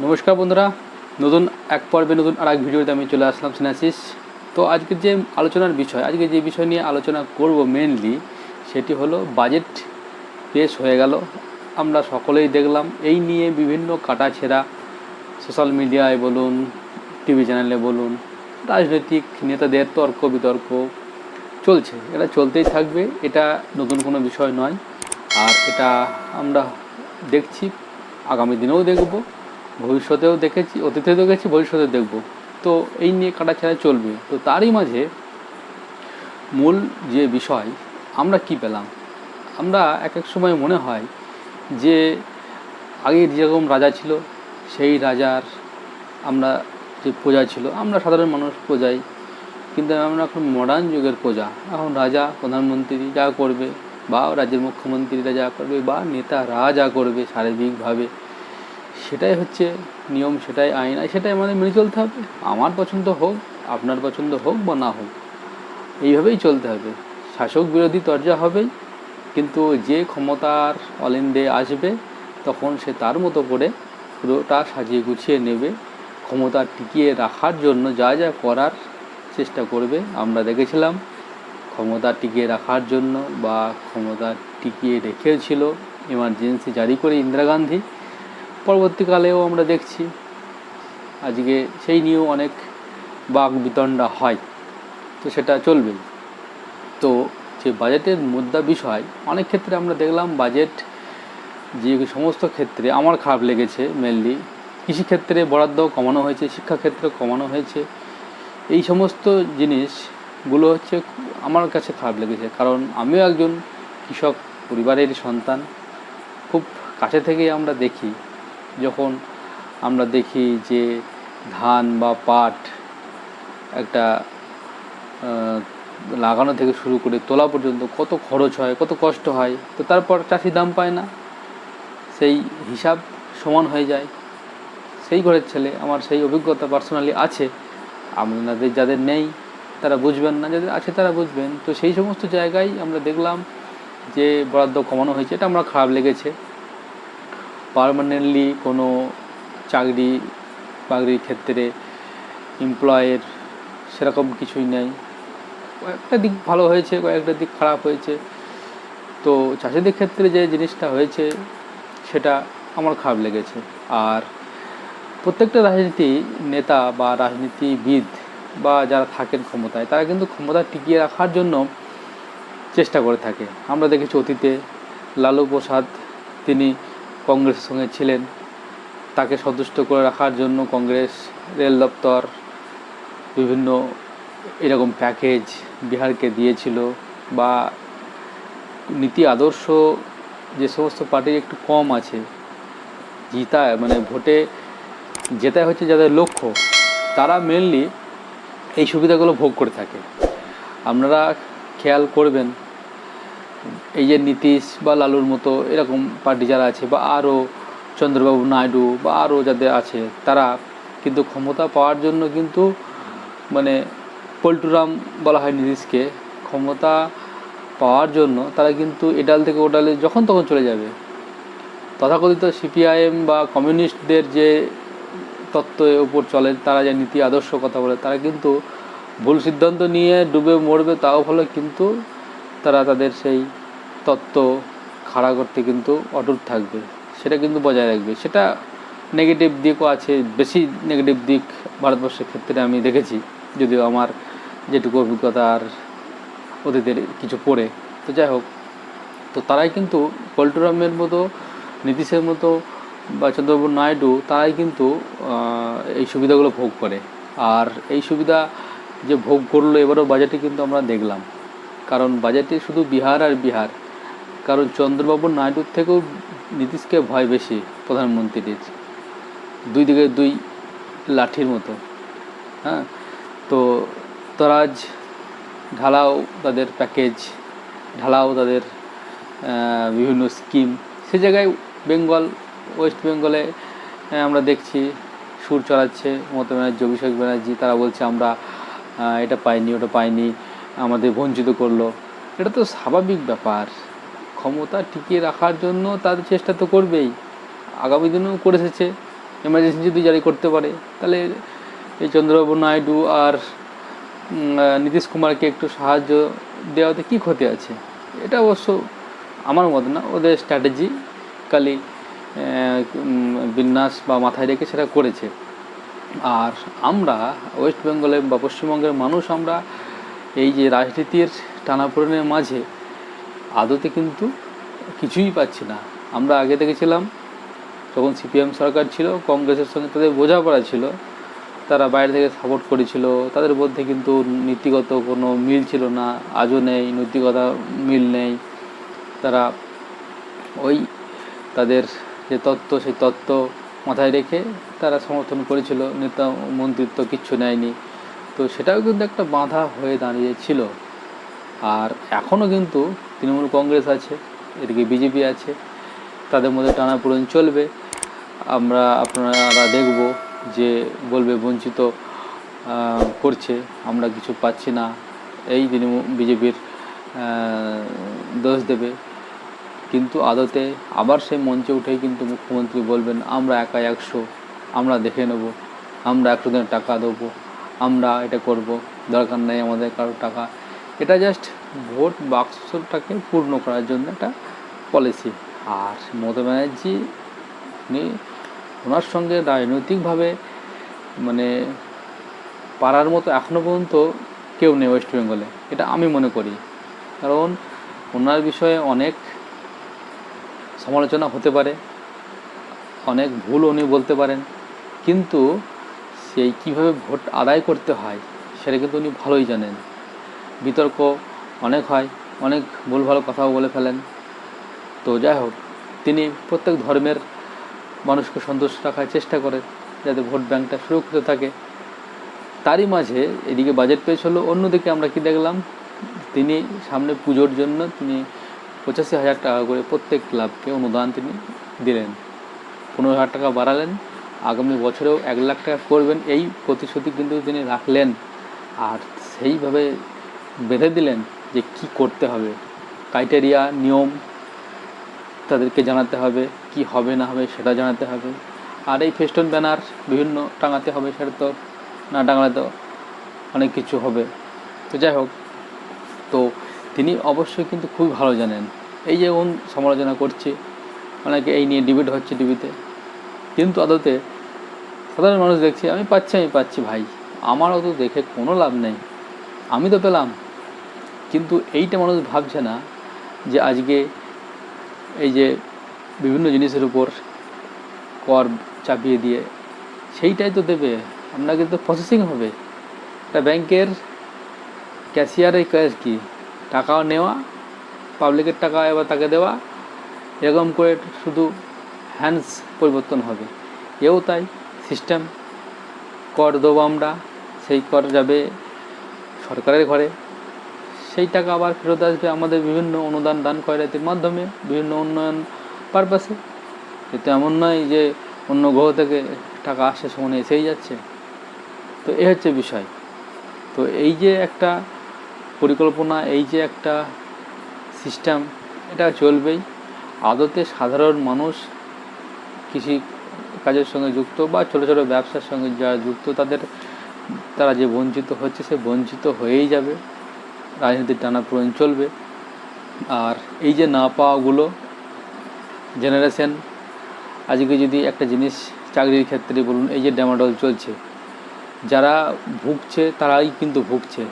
নমস্কার বন্ধুরা, নতুন এক পর্বে নতুন আর এক ভিডিওতে আমি চলে আসলাম সিনাসিস তো আজকের যে আলোচনার বিষয়, আজকে যে বিষয় নিয়ে আলোচনা করব মেনলি সেটি হলো বাজেট পেশ হয়ে গেল। আমরা সকলেই দেখলাম, এই নিয়ে বিভিন্ন কাটাছেঁড়া সোশ্যাল মিডিয়ায় বলুন টিভি চ্যানেলে বলুন, রাজনৈতিক নেতাদের তর্ক বিতর্ক চলছে। এটা চলতেই থাকবে, এটা নতুন কোনো বিষয় নয়। আর এটা আমরা দেখছি, আগামী দিনেও দেখব। ভবিষ্যতেও দেখেছি অতীতেও দেখেছি, ভবিষ্যতে দেখব। তো এই নিয়ে কাটাছেড়া চলবে। তো তারই মাঝে মূল যে বিষয়, আমরা কি পেলাম? আমরা এক এক সময় মনে হয় যে আগে যেরকম রাজা ছিল, সেই রাজার আমরা যে প্রজা ছিল, আমরা সাধারণ মানুষ প্রজাই। কিন্তু আমরা এখন মডার্ন যুগের প্রজা। এখন রাজা, প্রধানমন্ত্রী যা করবে, বা রাজ্যের মুখ্যমন্ত্রীরা যা করবে, বা নেতারা যা করবে শারীরিকভাবে সেটাই হচ্ছে নিয়ম, সেটাই আইন, আর সেটাই আমাদের মেনে চলতে হবে। আমার পছন্দ হোক, আপনার পছন্দ হোক বা না হোক, এইভাবেই চলতে হবে। শাসক বিরোধী তর্জা হবেই, কিন্তু যে ক্ষমতার অলিন্দে আসবে, তখন সে তার মতো করে পুরোটা সাজিয়ে গুছিয়ে নেবে। ক্ষমতা টিকিয়ে রাখার জন্য যা যা করার চেষ্টা করবে, আমরা দেখেছিলাম। ক্ষমতা টিকিয়ে রাখার জন্য বা ক্ষমতা টিকিয়ে রেখেছিল এমার্জেন্সি জারি করে ইন্দিরা গান্ধী। পরবর্তীকালেও আমরা দেখছি আজকে সেই নিয়েও অনেক বাক বিতণ্ডা হয়, তো সেটা চলবেই। তো যে বাজেটের মুদ্রা বিষয়, অনেক ক্ষেত্রে আমরা দেখলাম বাজেট যে সমস্ত ক্ষেত্রে আমার খারাপ লেগেছে মেনলি কৃষিক্ষেত্রে বরাদ্দ কমানো হয়েছে, শিক্ষাক্ষেত্রে কমানো হয়েছে, এই সমস্ত জিনিসগুলো হচ্ছে আমার কাছে খারাপ লেগেছে। কারণ আমিও একজন কৃষক পরিবারের সন্তান, খুব কাছে থেকেই আমরা দেখি যখন আমরা দেখি যে ধান বা পাট একটা লাগানো থেকে শুরু করে তোলা পর্যন্ত কত খরচ হয়, কত কষ্ট হয়, তো তারপর চাষি দাম পায় না। সেই হিসাব সমান হয়ে যায়। সেই ঘরের ছেলে, আমার সেই অভিজ্ঞতা পার্সোনালি আছে। আপনাদের যাদের নেই, তারা বুঝবেন না, যাদের আছে তারা বুঝবেন। তো সেই সমস্ত জায়গায় আমরা দেখলাম যে বরাদ্দ কমানো হয়েছে। এটা আমরা খারাপ লেগেছে। পারমানেন্টলি কোনো চাকরি বাকরির ক্ষেত্রে এমপ্লয়ের সেরকম কিছুই নেই। কয়েকটা দিক ভালো হয়েছে, কয়েকটা দিক খারাপ হয়েছে। তো চাষিদের ক্ষেত্রে যে জিনিসটা হয়েছে, সেটা আমার খারাপ লেগেছে। আর প্রত্যেকটা রাজনীতি নেতা বা রাজনীতিবিদ বা যারা থাকেন ক্ষমতায়, তারা কিন্তু ক্ষমতা টিকিয়ে রাখার জন্য চেষ্টা করে থাকে। আমরা দেখেছি অতীতে লালু প্রসাদ, তিনি কংগ্রেসের সঙ্গে ছিলেন। তাকে সন্তুষ্ট করে রাখার জন্য কংগ্রেস, রেল দপ্তর, বিভিন্ন এরকম প্যাকেজ বিহারকে দিয়েছিল বা নীতি আদর্শ যে সমস্ত পার্টির একটু কম আছে, জিতা মানে ভোটে জেতাই হচ্ছে যাদের লক্ষ্য, তারা মেনলি এই সুবিধাগুলো ভোগ করে থাকে। আপনারা খেয়াল করবেন এই যে নীতিশ বা লালুর মতো এরকম পার্টি যারা আছে বা আরও চন্দ্রবাবু নাইডু বা আরও যাদের আছে, তারা কিন্তু ক্ষমতা পাওয়ার জন্য কিন্তু মানে পল্টুরাম বলা হয় নীতিশকে, ক্ষমতা পাওয়ার জন্য তারা কিন্তু এডাল থেকে ওডালে যখন তখন চলে যাবে। তথাকথিত সিপিআইএম বা কমিউনিস্টদের যে তত্ত্বের উপর চলে, তারা যে নীতি আদর্শ কথা বলে, তারা কিন্তু ভুল সিদ্ধান্ত নিয়ে ডুবে মরবে, তাও ভালো কিন্তু তারা তাদের সেই তত্ত্ব খাড়া করতে কিন্তু অটুট থাকবে, সেটা কিন্তু বজায় রাখবে। সেটা নেগেটিভ দিকও আছে, বেশি নেগেটিভ দিক ভারতবর্ষের ক্ষেত্রে আমি দেখেছি, যদিও আমার যেটুকু অভিজ্ঞতা আর অতীতের কিছু পড়ে। তো যাই হোক, তো তারাই কিন্তু পল্টুরামের মতো, নীতিশের মতো বা চন্দ্রবাবু নাইডু, তারাই কিন্তু এই সুবিধাগুলো ভোগ করে। আর এই সুবিধা যে ভোগ করল, এবারও বাজেটে কিন্তু আমরা দেখলাম। কারণ বাজেটে শুধু বিহার আর বিহার। কারণ চন্দ্রবাবু নাইডুর থেকেও নীতিশকে ভয় বেশি প্রধানমন্ত্রীর। দুই দিকে দুই লাঠির মতো। হ্যাঁ? তো তরাজ ঢালাও তাদের প্যাকেজ, ঢালাও তাদের বিভিন্ন স্কিম। সে জায়গায় বেঙ্গল, ওয়েস্ট বেঙ্গলে আমরা দেখছি সুর চড়াচ্ছে মমতা ব্যানার্জি, অভিষেক ব্যানার্জি। তারা বলছে আমরা এটা পাইনি, ওটা পাইনি। আমাদের বঞ্চিত করল। এটা তো স্বাভাবিক ব্যাপার। ক্ষমতা টিকিয়ে রাখার জন্য তাদের চেষ্টা তো করবেই। আগামী দিনেও করে এসেছে। এমার্জেন্সি যদি জারি করতে পারে, তাহলে এই চন্দ্রবাবু নাইডু আর নীতিশ কুমারকে একটু সাহায্য দেওয়াতে কী ক্ষতি আছে? এটা অবশ্য আমার মত না, ওদের স্ট্র্যাটেজিক্যালি বিন্যাস বা মাথায় রেখে সেটা করেছে। আর আমরা ওয়েস্ট বেঙ্গলে বা পশ্চিমবঙ্গের মানুষ আমরা এই যে রাজনীতির টানাপোড়েনের মাঝে আদতে কিন্তু কিছুই পাচ্ছি না। আমরা আগে দেখেছিলাম যখন সিপিএম সরকার ছিল, কংগ্রেসের সঙ্গে তাদের বোঝাপড়া ছিল, তারা বাইরে থেকে সাপোর্ট করেছিল, তাদের মধ্যে কিন্তু নীতিগত কোনো মিল ছিল না, আজও নেই, নৈতিকতা মিল নেই। তারা ওই তাদের যে তত্ত্ব, সেই তত্ত্ব মাথায় রেখে তারা সমর্থন করেছিল, নেতা মন্ত্রিত্ব কিচ্ছু নেয়নি। তো সেটাও কিন্তু একটা বাধা হয়ে দাঁড়িয়েছিল। আর এখনও কিন্তু তৃণমূল কংগ্রেস আছে, এদিকে বিজেপি আছে, তাদের মধ্যে টানাপোড়েন চলবে। আমরা আপনারা দেখব যে বলবে বঞ্চিত করছে, আমরা কিছু পাচ্ছি না, এই তৃণমূল বিজেপির দোষ দেবে। কিন্তু আদতে আবার সেই মঞ্চে উঠেই কিন্তু মুখ্যমন্ত্রী বলবেন, আমরা একা একশো, আমরা দেখে নেব, আমরা একশো দিনের টাকা দেবো। আমরা এটা করব, দরকার নেই আমাদের কারও টাকা। এটা জাস্ট ভোট বাক্সটাকে পূর্ণ করার জন্য একটা পলিসি আর মমতা ব্যানার্জি, উনি ওনার সঙ্গে রাজনৈতিকভাবে মানে পারার মতো এখনও পর্যন্ত কেউ নেই ওয়েস্ট বেঙ্গলে এটা আমি মনে করি। কারণ ওনার বিষয়ে অনেক সমালোচনা হতে পারে, অনেক ভুল উনি বলতে পারেন। কিন্তু সেই কীভাবে ভোট আদায় করতে হয়, সেটা কিন্তু উনি ভালোই জানেন। বিতর্ক অনেক হয়, অনেক ভুল ভালো কথাও বলে ফেলেন। তো যাই হোক, তিনি প্রত্যেক ধর্মের মানুষকে সন্তুষ্ট রাখার চেষ্টা করে, যাতে ভোট ব্যাংকটা সুরক্ষিত থাকে। তারই মাঝে এদিকে বাজেট পেশ হলো, অন্যদিকে আমরা কি দেখলাম, তিনি সামনে পুজোর জন্য তিনি পঁচাশি হাজার টাকা করে প্রত্যেক ক্লাবকে অনুদান তিনি দিলেন। পনেরো হাজার টাকা বাড়ালেন। আগামী বছরেও এক লাখ টাকা করবেন। এই প্রতিশ্রুতি কিন্তু তিনি রাখলেন আর সেইভাবে বেঁধে দিলেন যে কি করতে হবে। ক্রাইটেরিয়া, নিয়ম তাদেরকে জানাতে হবে, কি হবে না হবে সেটা জানাতে হবে। আর এই ফেস্টুন ব্যানার বিভিন্ন টাঙাতে হবে, সেটা তো না টাঙালে তো অনেক কিছু হবে। তো যাই হোক, তো তিনি অবশ্যই কিন্তু খুবই ভালো জানেন। এই যে ওন সমালোচনা করছে, অনেকে এই নিয়ে ডিবেট হচ্ছে টিভিতে কিন্তু আদতে সাধারণ মানুষ দেখছি, আমি পাচ্ছি আমি পাচ্ছি ভাই। আমারও তো দেখে কোনো লাভ নেই। আমি তো পেলাম। কিন্তু এইটা মানুষ ভাবছে না যে আজকে এই যে বিভিন্ন জিনিসের উপর কর চাপিয়ে দিয়ে সেইটাই তো দেবে। আপনাকে তো প্রসেসিং হবে। একটা ব্যাংকের ক্যাশিয়ারের কাজ কি? টাকা নেওয়া, পাবলিকের টাকা এবার তাকে দেওয়া, এরকম করে শুধু হ্যান্ডস পরিবর্তন হবে। এও তাই। সিস্টেম, কর দেবো আমরা, সেই কর যাবে সরকারের ঘরে। সেই টাকা আবার ফেরত আসবে আমাদের বিভিন্ন অনুদান দান খয়রাতির মাধ্যমে, বিভিন্ন উন্নয়ন পারপাসে। এতে এমন নয় যে অন্য গ্রহ থেকে টাকা আসে সমানে এসেই যাচ্ছে। তো এ হচ্ছে বিষয়। তো এই যে একটা পরিকল্পনা, এই যে একটা সিস্টেম, এটা চলবেই। আদতে সাধারণ মানুষ কৃষি কাজের সঙ্গে যুক্ত বা ছোটো ছোটো ব্যবসার সঙ্গে যারা যুক্ত, তাদের, তারা যে বঞ্চিত হচ্ছে সে বঞ্চিত হয়েই যাবে। রাজনীতির টানাপোড়েন চলবে। আর এই যে না পাওয়াগুলো জেনারেশন আজকে যদি একটা জিনিস চাকরির ক্ষেত্রে বলুন, এই যে ড্যামাডল চলছে, যারা ভুগছে তারাই কিন্তু ভুগছে।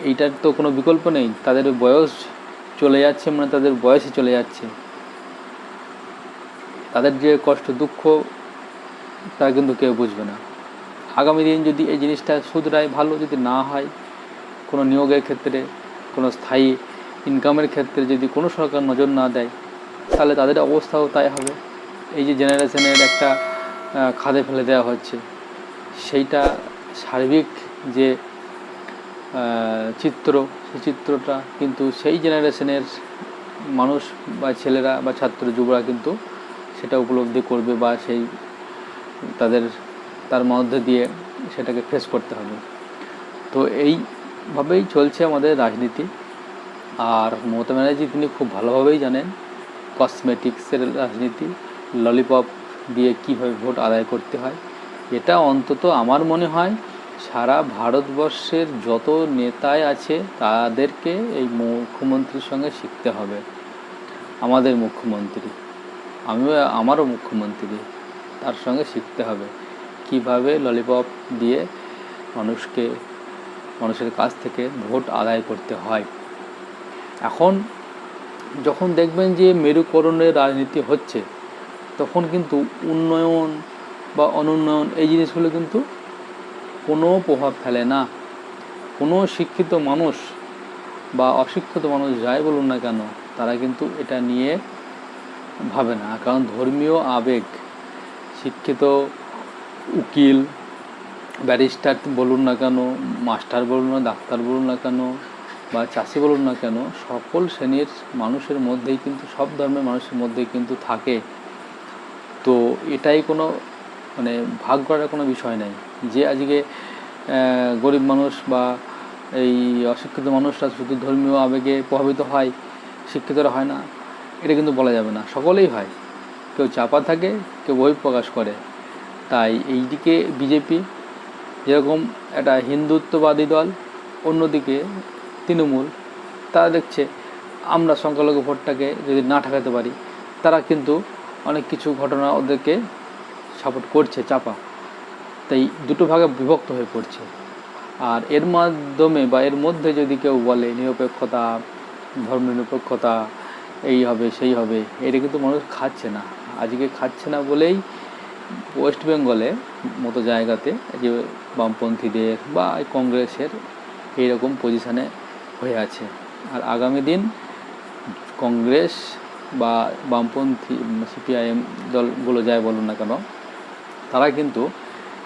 এইটার তো কোনো বিকল্প নেই। তাদের বয়স চলে যাচ্ছে মানে তাদের বয়সে চলে যাচ্ছে। তাদের যে কষ্ট, দুঃখ, তা কিন্তু কেউ বুঝবে না। আগামী দিন যদি এই জিনিসটা শুধরায় ভালো যদি না হয়, কোনো নিয়োগের ক্ষেত্রে, কোনো স্থায়ী ইনকামের ক্ষেত্রে যদি কোনো সরকার নজর না দেয়, তাহলে তাদের অবস্থাও তাই হবে। এই যে জেনারেশনের একটা খাদে ফেলে দেওয়া হচ্ছে, সেইটা সার্বিক যে চিত্র, সেই চিত্রটা কিন্তু সেই জেনারেশনের মানুষ বা ছেলেরা বা ছাত্র, যুবরা কিন্তু সেটা উপলব্ধি করবে বা সেই তাদের, তার মধ্যে দিয়ে সেটাকে ফেস করতে হবে। তো এইভাবেই চলছে আমাদের রাজনীতি। আর মমতা ব্যানার্জি তিনি খুব ভালোভাবেই জানেন কসমেটিক্সের রাজনীতি ললিপপ দিয়ে কীভাবে ভোট আদায় করতে হয়। এটা অন্তত আমার মনে হয় সারা ভারতবর্ষের যত নেতাই আছে তাদেরকে এই মুখ্যমন্ত্রীর সঙ্গে শিখতে হবে। আমাদের মুখ্যমন্ত্রী। আমিও আমারও মুখ্যমন্ত্রী তার সঙ্গে শিখতে হবে। কীভাবে ললিপপ দিয়ে মানুষকে, মানুষের কাছ থেকে ভোট আদায় করতে হয়। এখন যখন দেখবেন যে মেরুকরণের রাজনীতি হচ্ছে, তখন কিন্তু উন্নয়ন বা অনুন্নয়ন এই জিনিসগুলো কিন্তু কোনো প্রভাব ফেলে না। কোনো শিক্ষিত মানুষ বা অশিক্ষিত মানুষ যাই বলুন না কেন, তারা কিন্তু এটা নিয়ে ভাবে না কারণ ধর্মীয় আবেগ, শিক্ষিত উকিল, ব্যারিস্টার বলুন না কেন, মাস্টার বলুন না, ডাক্তার বলুন না কেন, বা চাষি বলুন না কেন, সকল শ্রেণির মানুষের মধ্যেই কিন্তু, সব ধর্মের মানুষের মধ্যেই কিন্তু থাকে। তো এটাই কোনো মানে ভাগ করার কোনো বিষয় নেই। যে আজকে গরিব মানুষ বা এই অশিক্ষিত মানুষরা শুধু ধর্মীয় আবেগে প্রভাবিত হয়, শিক্ষিতরা হয় না। এটা কিন্তু বলা যাবে না। সকলেই হয়। কেউ চাপা থাকে, কেউ বহিঃপ্রকাশ করে। তাই এইদিকে বিজেপি যেরকম একটা হিন্দুত্ববাদী দল, অন্যদিকে তৃণমূল, তারা দেখছে আমরা সংখ্যালঘু ভোটটাকে যদি না ঠেকাতে পারি, তারা কিন্তু অনেক কিছু ঘটনা ওদেরকে সাপোর্ট করছে চাপা। তাই দুটো ভাগে বিভক্ত হয়ে পড়ছে। আর এর মাধ্যমে বা এর মধ্যে যদি কেউ বলে নিরপেক্ষতা ধর্ম নিরপেক্ষতা এই হবে, সেই হবে, এটা কিন্তু মানুষ খাচ্ছে না। আজকে খাচ্ছে না বলেই ওয়েস্ট বেঙ্গলে মতো জায়গাতে যে বামপন্থীদের বা কংগ্রেসের এইরকম পজিশানে হয়ে আছে। আর আগামী দিন কংগ্রেস বা বামপন্থী সিপিআইএম দলগুলো যায় বলুন না কেন, তারা কিন্তু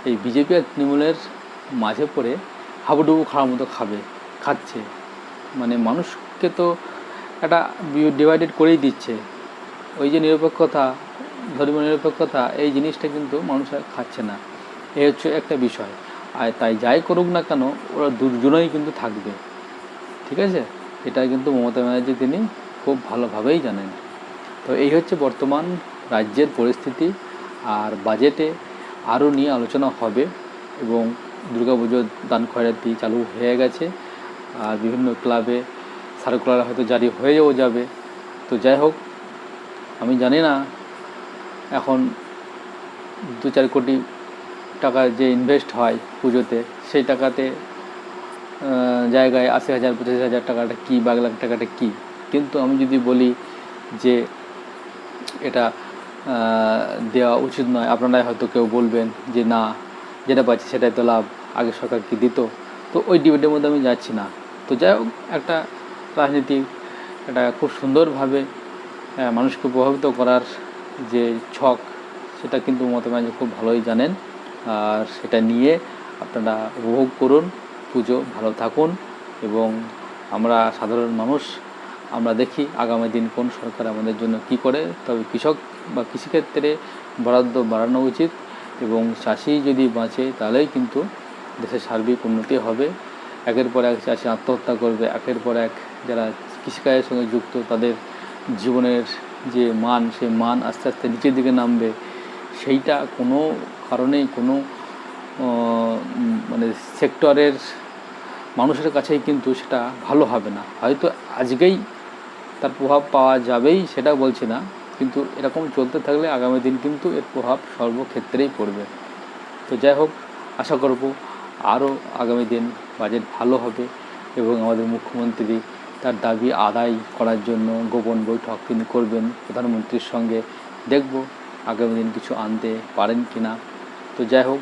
এই বিজেপি আর তৃণমূলের মাঝে পড়ে হাবুডুবু খাওয়ার মতো খাবে, খাচ্ছে। মানে মানুষকে তো একটা ডিভাইডেড করেই দিচ্ছে। ওই যে নিরপেক্ষতা, ধর্মীয় নিরপেক্ষতা, এই জিনিসটা কিন্তু মানুষ আর খাচ্ছে না। এই হচ্ছে একটা বিষয়। আর তাই যাই করুক না কেন, ওরা দুজনেই কিন্তু থাকবে। ঠিক আছে? এটা কিন্তু মমতা ব্যানার্জি তিনি খুব ভালোভাবেই জানেন। তো এই হচ্ছে বর্তমান রাজ্যের পরিস্থিতি আর বাজেটে আরও নিয়ে আলোচনা হবে এবং দুর্গাপুজোর দান খয়রাতি চালু হয়ে গেছে। আর বিভিন্ন ক্লাবে সার্কুলার হয়তো জারি হয়েও যাবে। তো যাই হোক, আমি জানি না এখন দু চার কোটি টাকা যে ইনভেস্ট হয় পুজোতে, সেই টাকাতে জায়গায় আশি হাজার, পঁচাশি হাজার টাকাটা কী বা এক লাখ টাকাটা কী? কিন্তু আমি যদি বলি যে এটা দেওয়া উচিত নয়, আপনারাই হয়তো কেউ বলবেন যে না, যেটা পাচ্ছি সেটাই তো লাভ, আগে সরকার কি দিত? তো ওই ডিবেটের মধ্যে আমি যাচ্ছি না। তো যাই হোক, একটা রাজনীতি এটা খুব সুন্দরভাবে মানুষকে প্রভাবিত করার যে ছক, সেটা কিন্তু মমতা ব্যানার্জি খুব ভালোই জানেন। আর সেটা নিয়ে আপনারা উপভোগ করুন, পুজো ভালো থাকুন এবং আমরা সাধারণ মানুষ, আমরা দেখি আগামী দিন কোন সরকার আমাদের জন্য কি করে। তবে কৃষক বা কৃষিক্ষেত্রে বরাদ্দ বাড়ানো উচিত এবং চাষি যদি বাঁচে তাহলেই কিন্তু দেশের সার্বিক উন্নতি হবে। একের পর এক চাষি আত্মহত্যা করবে, একের পর এক যারা কৃষিকাজের সঙ্গে যুক্ত, তাদের জীবনের যে মান, সেই মান আস্তে আস্তে নিচের দিকে নামবে। সেইটা কোনো কারণেই, কোনো মানে সেক্টরের মানুষের কাছেই কিন্তু সেটা ভালো হবে না। হয়তো আজকেই তার প্রভাব পাওয়া যাবেই, সেটা বলছি না। কিন্তু এরকম চলতে থাকলে আগামী দিন কিন্তু এর প্রভাব সর্বক্ষেত্রেই পড়বে। তো যাই হোক, আশা করব আরও আগামী দিন বাজেট ভালো হবে এবং আমাদের মুখ্যমন্ত্রী তার দাবি আদায় করার জন্য গোপন বৈঠক তিনি করবেন। প্রধানমন্ত্রীর সঙ্গে দেখব আগামী দিন কিছু আনতে পারেন কি না তো যাই হোক,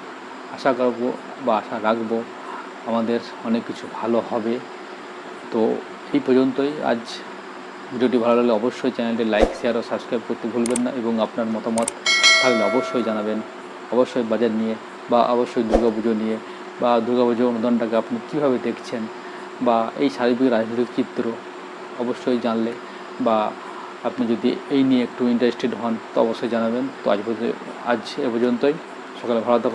আশা করব বা আশা রাখব আমাদের অনেক কিছু ভালো হবে। তো এই পর্যন্তই। আজ ভিডিওটি ভালো লাগলে অবশ্যই চ্যানেলটি লাইক, শেয়ার ও সাবস্ক্রাইব করতে ভুলবেন না এবং আপনার মতামত থাকলে অবশ্যই জানাবেন। অবশ্যই বাজার নিয়ে বা অবশ্যই দুর্গাপুজো নিয়ে বা দুর্গাপুজো অনুদানটাকে আপনি কীভাবে দেখছেন? বা এই সার্বিক রাজনৈতিক চিত্র অবশ্যই জানলে বা আপনি যদি এই নিয়ে একটু ইন্টারেস্টেড হন, তো অবশ্যই জানাবেন। তো আজ আজ এ পর্যন্তই। সকালে ভালো থাকুন।